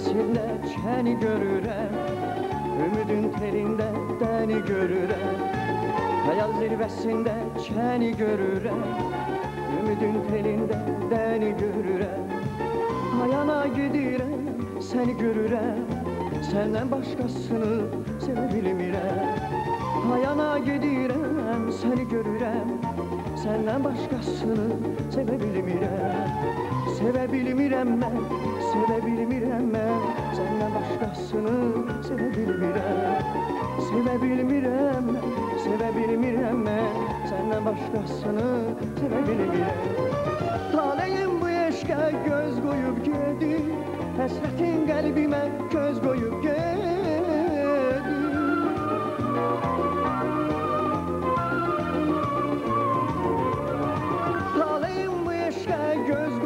zirvəsində çəni görürəm Ümidin telində dəni görürəm Hayal zirvəsində çəni görürəm Ümidin telində dəni görürəm Hayana gedirəm, səni görürəm Səndən başqasını sevə Hayana gedirəm, səni görürəm Səndən başqasını sevə bilmirəm Sevə bilmirəm mən, sevə bilmirəm mən Səndən başqasını sevə bilmirəm Sevə bilmirəm mən, sevə bilmirəm mən Səndən başqasını sevə bilmirəm Taleyim bu eşqə göz qoyub gedir Həsrətin qəlbimə göz qoyub gedir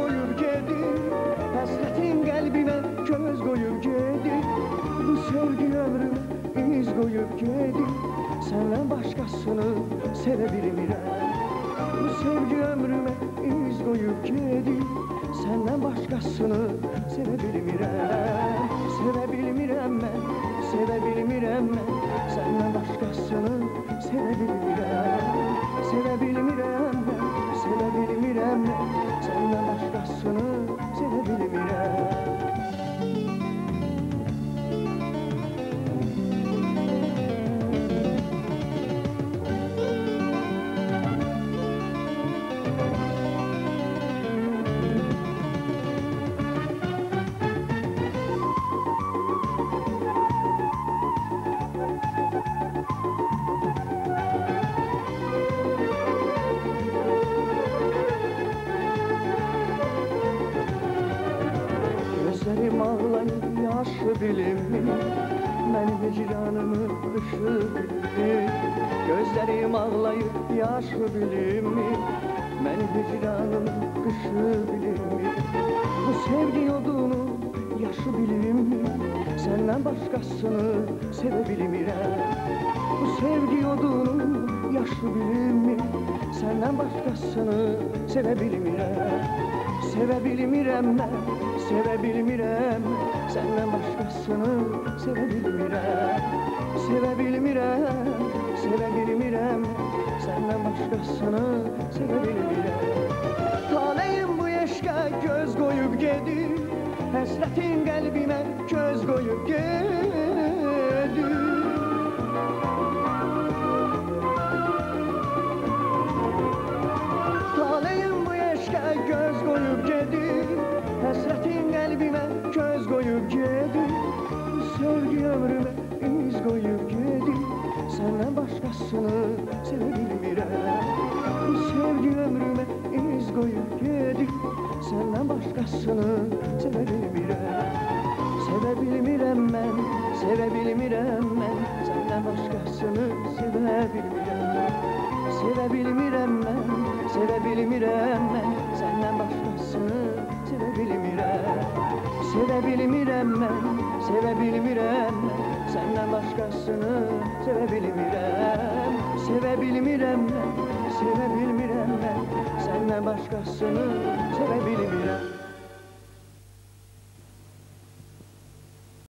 göz qoyub gedir Həsrətin qəlbimə göz qoyub gedir Bu sevgi ömrüm iz qoyub gedir Səndən başqasını sevə bilmirəm Bu sevgi ömrümə iz qoyub gedir Səndən başqasını sevə bilmirəm Sevə bilmirəm mən, sevə bilmirəm mən Səndən başqasını sevə yaşı bilimli Benim hicranımın ışı bilimli Gözlerim ağlayır yaşı bilimli Benim hicranımın kışı bilimli Bu sevgi yodunu yaşı bilimli Senden başkasını sevebilmirəm Bu sevgi yodunu yaşı bilimli Senden başkasını sevebilmirəm Sevə bilmirəm mən, sevə bilmirəm Səndən başqasını sevə bilmirəm Sevə bilmirəm, sevə bilmirəm Səndən başqasını sevə bilmirəm Taleyim bu eşqə göz qoyub gedir Həsrətin qəlbimə göz qoyub gedir gedir Səndən başqasını sevə bilmirəm Bu sevgi ömrümə iz qoyub gedir Səndən başqasını sevə bilmirəm Sevə bilmirəm mən, sevə bilmirəm mən Səndən başqasını sevə bilmirəm Sevə bilmirəm mən, sevə bilmirəm mən Səndən başqasını sevə bilmirəm Sevə bilmirəm mən, sevə bilmirəm mən Səndən başqasını sevə